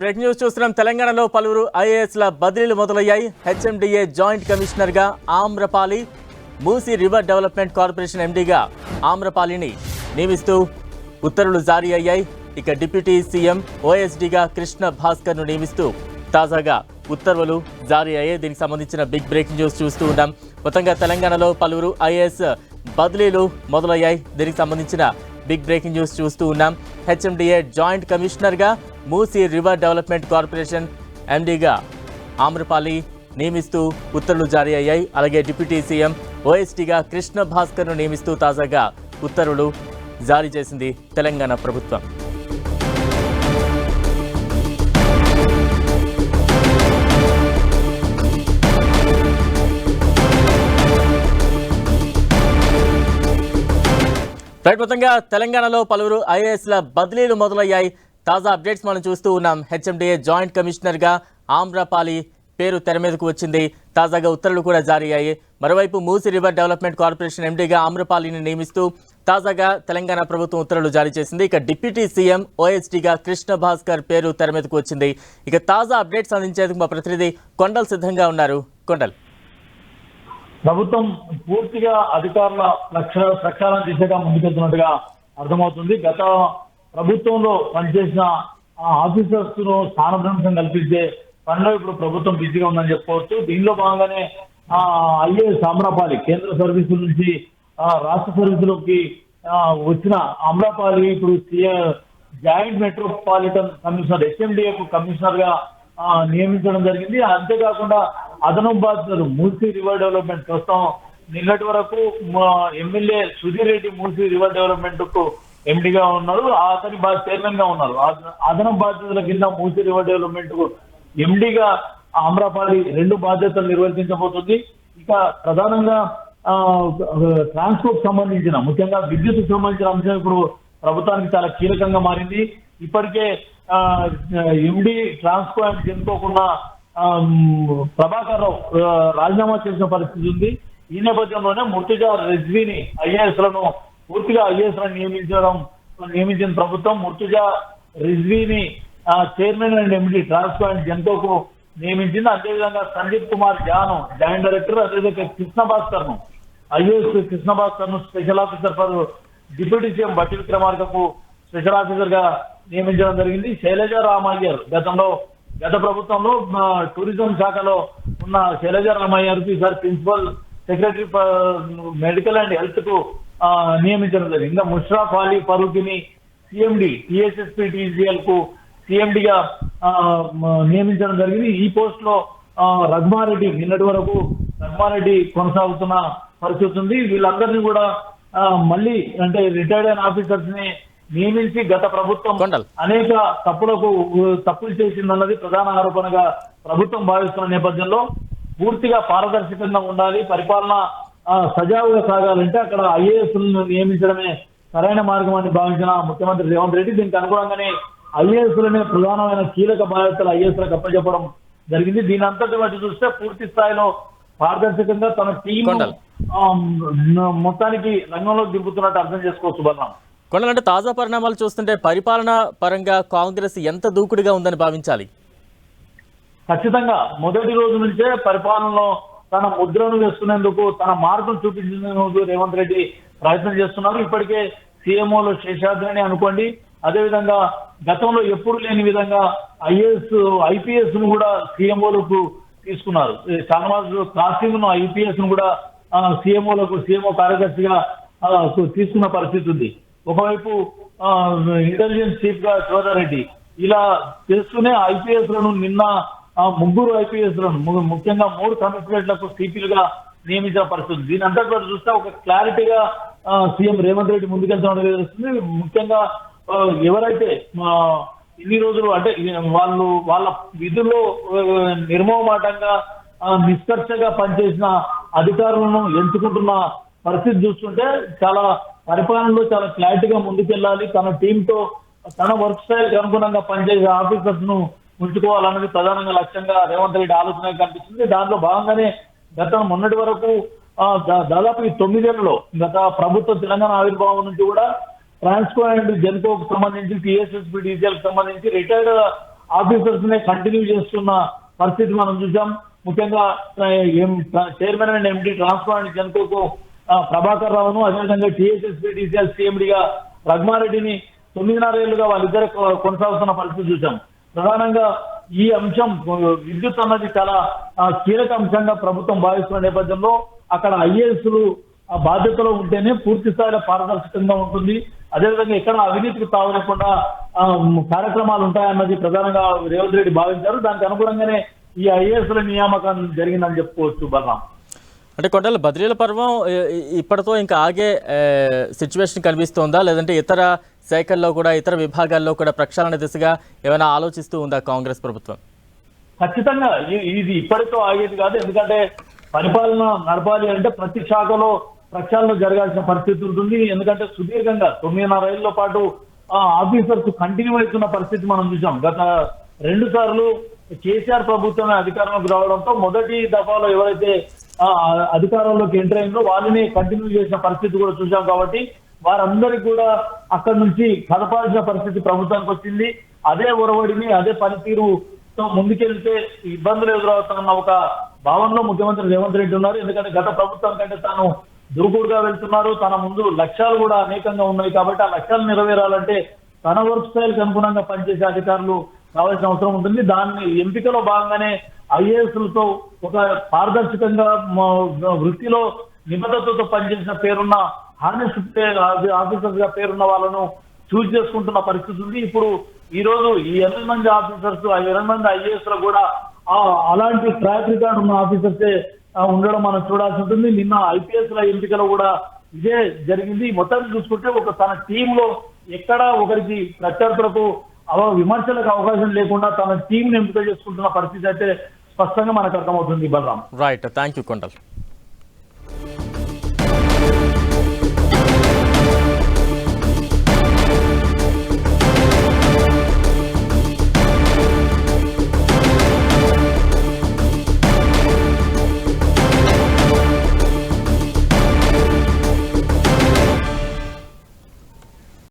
Break news చూస్తున్నాం. తెలంగాణలో పలువురు ఐఏఎస్ల బదిలీలు మొదలయ్యాయి. హెచ్ఎండిఏ జాయింట్ కమిషనర్గా Amrapali Musi river development corporation ఎండీగా ఆమ్రపాలిని నియమిస్తూ ఉత్తర్వులు జారీ అయ్యాయి. ఇక డిప్యూటీ సీఎం ఓఎస్డీగా కృష్ణ భాస్కర్ను నియమిస్తూ తాజాగా ఉత్తర్వులు జారీ అయ్యాయి. దీనికి సంబంధించిన బిగ్ బ్రేక్ న్యూస్ చూస్తూ ఉన్నాం. మొత్తంగా తెలంగాణలో పలువురు ఐఏఎస్ బదిలీలు మొదలయ్యాయి. దీనికి సంబంధించిన బిగ్ బ్రేకింగ్ న్యూస్ చూస్తూ ఉన్నాం. హెచ్ఎండిఏ జాయింట్ కమిషనర్గా మూసీ రివర్ డెవలప్మెంట్ కార్పొరేషన్ ఎండీగా ఆమ్రపాలి నియమిస్తూ ఉత్తర్వులు జారీ అయ్యాయి. అలాగే డిప్యూటీ సీఎం ఓఎస్టీగా కృష్ణ భాస్కర్ను నియమిస్తూ తాజాగా ఉత్తర్వులు జారీ చేసింది తెలంగాణ ప్రభుత్వం. ప్రకృతంగా తెలంగాణలో పలువురు ఐఏఎస్ల బదిలీలు మొదలయ్యాయి. తాజా అప్డేట్స్ మనం చూస్తూ ఉన్నాం. హెచ్ఎండిఏ జాయింట్ కమిషనర్గా ఆమ్రపాలి పేరు తెర మీదకు వచ్చింది. తాజాగా ఉత్తర్వులు కూడా జారీ అయ్యాయి. మరోవైపు మూసి రివర్ డెవలప్మెంట్ కార్పొరేషన్ ఎండీగా ఆమ్రపాలిని నియమిస్తూ తాజాగా తెలంగాణ ప్రభుత్వం ఉత్తర్వులు జారీ చేసింది. ఇక డిప్యూటీ సీఎం ఓఎస్డీగా కృష్ణ భాస్కర్ పేరు తెర మీదకు వచ్చింది. ఇక తాజా అప్డేట్స్ అందించేందుకు మా ప్రతినిధి కొండల్ సిద్ధంగా ఉన్నారు. కొండల్. ప్రభుత్వం పూర్తిగా అధికారుల లక్ష్య ప్రక్షాళన దిశగా ముందుకెళ్తున్నట్టుగా అర్థమవుతుంది. గత ప్రభుత్వంలో పనిచేసిన ఆఫీసర్స్ను స్థానభ్రంశం కల్పించే పనిలో ఇప్పుడు ప్రభుత్వం బిజీగా ఉందని చెప్పుకోవచ్చు. దీనిలో భాగంగానే ఆ ఐఏఎస్ అమ్రాపాలి కేంద్ర సర్వీసుల నుంచి రాష్ట్ర సర్వీసులోకి వచ్చిన అమ్రాపాలి ఇప్పుడు జాయింట్ మెట్రోపాలిటన్ కమిషనర్ హెచ్ఎండిఏకు కమిషనర్గా నియమించడం జరిగింది. అంతేకాకుండా అదనపు బాధ్యతలు మూసీ రివర్ డెవలప్మెంట్ ప్రస్తుతం నిన్నటి వరకు ఎమ్మెల్యే సుధీర్ రెడ్డి మూసీ రివర్ డెవలప్మెంట్కు ఎండిగా ఉన్నారు. అతని చైర్మన్గా ఉన్నారు. అద- అదనపు బాధ్యతల కింద మూసీ రివర్ డెవలప్మెంట్కు ఎండిగా ఆమ్రపాలి రెండు బాధ్యతలు నిర్వర్తించబోతుంది. ఇక ప్రధానంగా ట్రాన్స్పోర్ట్ సంబంధించిన ముఖ్యంగా విద్యుత్ సంబంధించిన అంశం ఇప్పుడు ప్రభుత్వానికి చాలా కీలకంగా మారింది. ఇప్పటికే ఎండి ట్రాన్స్పోర్ట్ అని ప్రభాకర్ రావు రాజీనామా చేసిన పరిస్థితి ఉంది. ఈ నేపథ్యంలోనే ముర్తుజా రెజ్వీని ఐఏఎస్లను పూర్తిగా ఐఏఎస్లను నియమించడం నియమించిన ప్రభుత్వం Murtuza రిజ్వీని chairman and MD Transco and నియమించింది. అదేవిధంగా సందీప్ కుమార్ జాను జాయింట్ డైరెక్టర్ అదేవిధంగా కృష్ణ భాస్కర్ను IAS Krishna భాస్కర్ను special officer for deputy CM Bhatti విక్రమార్కకు special ఆఫీసర్గా నియమించడం జరిగింది. శైలజ రామయ్యర్ గతంలో గత ప్రభుత్వంలో టూరిజం శాఖలో ఉన్న Shailaja హర్పీ sir principal secretary medical and హెల్త్కు నియమించడం జరిగింది. ఇంకా ముష్రాఫ్ అలీ ఫరూకిని సిఎండి టిఎస్ఎస్పి టీజీఎల్కు సిఎండి గా నియమించడం జరిగింది. ఈ పోస్ట్లో ఆ, రఘుమారెడ్డి నిన్నటి వరకు రఘుమారెడ్డి కొనసాగుతున్న పరిస్థితి ఉంది. వీళ్ళందరినీ కూడా మళ్ళీ అంటే రిటైర్డ్ అయిన ఆఫీసర్స్ని నియమించి గత ప్రభుత్వం. అనేక తప్పులకు తప్పులు చేసిందన్నది ప్రధాన ఆరోపణగా ప్రభుత్వం భావిస్తున్న నేపథ్యంలో పూర్తిగా పారదర్శకంగా ఉండాలి పరిపాలన సజావుగా సాగాలంటే అక్కడ ఐఏఎస్ నియమించడమే సరైన మార్గం అని భావించిన ముఖ్యమంత్రి రేవంత్ రెడ్డి దీనికి అనుగుణంగానే ఐఏఎస్ లనే ప్రధానమైన కీలక బాధ్యతలు ఐఏఎస్లకు అప్పచెప్పడం జరిగింది దీని అంతటి బట్టి చూస్తే పూర్తి స్థాయిలో పారదర్శకంగా తన టీం. మొత్తానికి రంగంలోకి దింపుతున్నట్టు అర్థం చేసుకోవచ్చు బలరాం కొండల్ తాజా పరిణామాలు చూస్తుంటే పరిపాలన పరంగా కాంగ్రెస్ ఎంత దూకుడుగా ఉందని భావించాలి? ఖచ్చితంగా. మొదటి రోజు నుంచే పరిపాలనలో తన ముద్రను వేసుకునేందుకు తన మార్గం చూపించేందుకు రేవంత్ రెడ్డి ప్రయత్నం చేస్తున్నారు. ఇప్పటికే సీఎంఓలో శేషాద్రిని అనుకోండి. అదేవిధంగా గతంలో ఎప్పుడు లేని విధంగా ఐఏఎస్ ఐపీఎస్ను కూడా సీఎంఓలకు తీసుకున్నారు. ఈ షానవాజ్ కాసిం ను ఐపీఎస్ను కూడా సీఎంఓలకు సీఎంఓ కార్యదర్శిగా తీసుకున్న పరిస్థితి ఉంది. ఒకవైపు ఇంటెలిజెన్స్ చీఫ్గా శివధారెడ్డి ఇలా చేస్తూనే ఐపీఎస్లను నిన్న ముగ్గురు ఐపీఎస్లను ముఖ్యంగా మూడు కమిషనరేట్లకు సిపిలుగా నియమించిన పరిస్థితి. దీని అంతటి కూడా చూస్తే ఒక క్లారిటీగా సీఎం రేవంత్ రెడ్డి ముందుకెళ్తామని తెలుస్తుంది. ముఖ్యంగా ఎవరైతే ఇన్ని రోజులు అంటే వాళ్ళు వాళ్ళ విధుల్లో నిర్మోమాటంగా నిష్కర్షగా పనిచేసిన అధికారులను ఎంచుకుంటున్న పరిస్థితి చూస్తుంటే చాలా పరిపాలనలో చాలా క్లారిటీగా ముందుకెళ్ళాలి. తన టీంతో తన వర్క్ స్టైల్ అనుగుణంగా పనిచేసే ఆఫీసర్స్ను ఉంచుకోవాలన్నది ప్రధానంగా లక్ష్యంగా రేవంత్ రెడ్డి ఆలోచన కనిపిస్తుంది. దాంట్లో భాగంగానే గత మొన్నటి వరకు దాదాపు ఈ తొమ్మిదేళ్ళలో గత ప్రభుత్వ తెలంగాణ ఆవిర్భావం నుంచి కూడా ట్రాన్స్కో అండ్ జెన్కోకు సంబంధించి టీఎస్ఎస్పీ డీజీఎల్ సంబంధించి రిటైర్డ్ ఆఫీసర్స్ నే కంటిన్యూ చేస్తున్న పరిస్థితి మనం చూసాం ముఖ్యంగా చైర్మన్ అండ్ ఎండి అండ్ జనకోకు ఆ, ప్రభాకర్ రావును అదేవిధంగా టీఎస్ఎస్పీ డీసీఎల్ సీఎండిగా రఘుమారెడ్డిని తొమ్మిదిన్నర ఏళ్ళుగా వాళ్ళిద్దరు కొనసాగుతున్న పరిస్థితి చూసాం ప్రధానంగా ఈ అంశం విద్యుత్ అన్నది చాలా కీలక అంశంగా ప్రభుత్వం భావిస్తున్న నేపథ్యంలో అక్కడ ఐఏఎస్లు బాధ్యతలో ఉంటేనే పూర్తి స్థాయిలో పారదర్శకంగా ఉంటుంది. అదేవిధంగా ఎక్కడ అవినీతికి తావలేకుండా కార్యక్రమాలు ఉంటాయన్నది ప్రధానంగా రేవంత్ రెడ్డి భావించారు. దానికి అనుగుణంగానే ఈ ఐఏఎస్ల నియామకం జరిగిందని చెప్పుకోవచ్చు బలరాం. అంటే కొండల బదిలీల పర్వం ఇప్పటితో ఇంకా ఆగే సిచ్యువేషన్ కనిపిస్తోందా? లేదంటే ఇతర శాఖల్లో కూడా ఇతర విభాగాల్లో కూడా ప్రక్షాళన దిశగా ఏమైనా ఆలోచిస్తూ ఉందా కాంగ్రెస్ ప్రభుత్వం? ఖచ్చితంగా. ఇది ఇప్పటితో ఆగేది కాదు. ఎందుకంటే పరిపాలన నడపాలి అంటే ప్రతి శాఖలో ప్రక్షాళన జరగాల్సిన పరిస్థితి ఉంటుంది. ఎందుకంటే సుదీర్ఘంగా తొమ్మిదిన్నర ఏళ్ళ పాటు ఆ ఆఫీసర్స్ కంటిన్యూ అవుతున్న పరిస్థితి మనం చూసాం. గత రెండు సార్లు కేసీఆర్ ప్రభుత్వమే అధికారంలోకి రావడంతో మొదటి దఫాలో ఎవరైతే అధికారంలోకి ఎంటర్ అయిందో వాళ్ళని కంటిన్యూ చేసిన పరిస్థితి కూడా చూసాం కాబట్టి వారందరికీ కూడా అక్కడి నుంచి కదపాల్సిన పరిస్థితి ప్రభుత్వానికి వచ్చింది. అదే ఒరవడిని అదే పనితీరుతో ముందుకెళ్తే ఇబ్బందులు ఎదురవుతున్న ఒక భావనలో ముఖ్యమంత్రి రేవంత్ రెడ్డి ఉన్నారు. ఎందుకంటే గత ప్రభుత్వం కంటే తాను దూకుడుగా వెళ్తున్నారు. తన ముందు లక్ష్యాలు కూడా అనేకంగా ఉన్నాయి కాబట్టి ఆ లక్ష్యాలు నెరవేరాలంటే తన వర్క్ స్టైల్ అనుగుణంగా పనిచేసే అధికారులు కావాల్సిన అవసరం ఉంటుంది. దాన్ని ఎంపికలో భాగంగానే ఐఏఎస్లతో ఒక పారదర్శకంగా వృత్తిలో నిబద్ధతతో పనిచేసిన పేరున్న హానెస్ట్ ఆఫీసర్స్గా పేరున్న వాళ్ళను చూస్ చేసుకుంటున్న పరిస్థితి ఉంది. ఇప్పుడు ఈ రోజు ఈ ఎనిమిది మంది ఆఫీసర్స్ ఆ ఎనిమిది మంది ఐఏఎస్లో కూడా అలాంటి ట్రాక్ రికార్డ్ ఉన్న ఆఫీసర్సే ఉండడం మనం చూడాల్సి ఉంటుంది. నిన్న ఐపీఎస్ ల ఎంపికలో కూడా ఇదే జరిగింది. మొత్తాన్ని చూసుకుంటే ఒక తన టీమ్లో ఎక్కడ ఒకరికి ప్రత్యర్థులకు అవ- విమర్శలకు అవకాశం లేకుండా తన టీం ఎంపిక చేసుకుంటున్న పరిస్థితి అయితే స్పష్టంగా మనకు అర్థమవుతుంది Balaram. Right thank you Kondal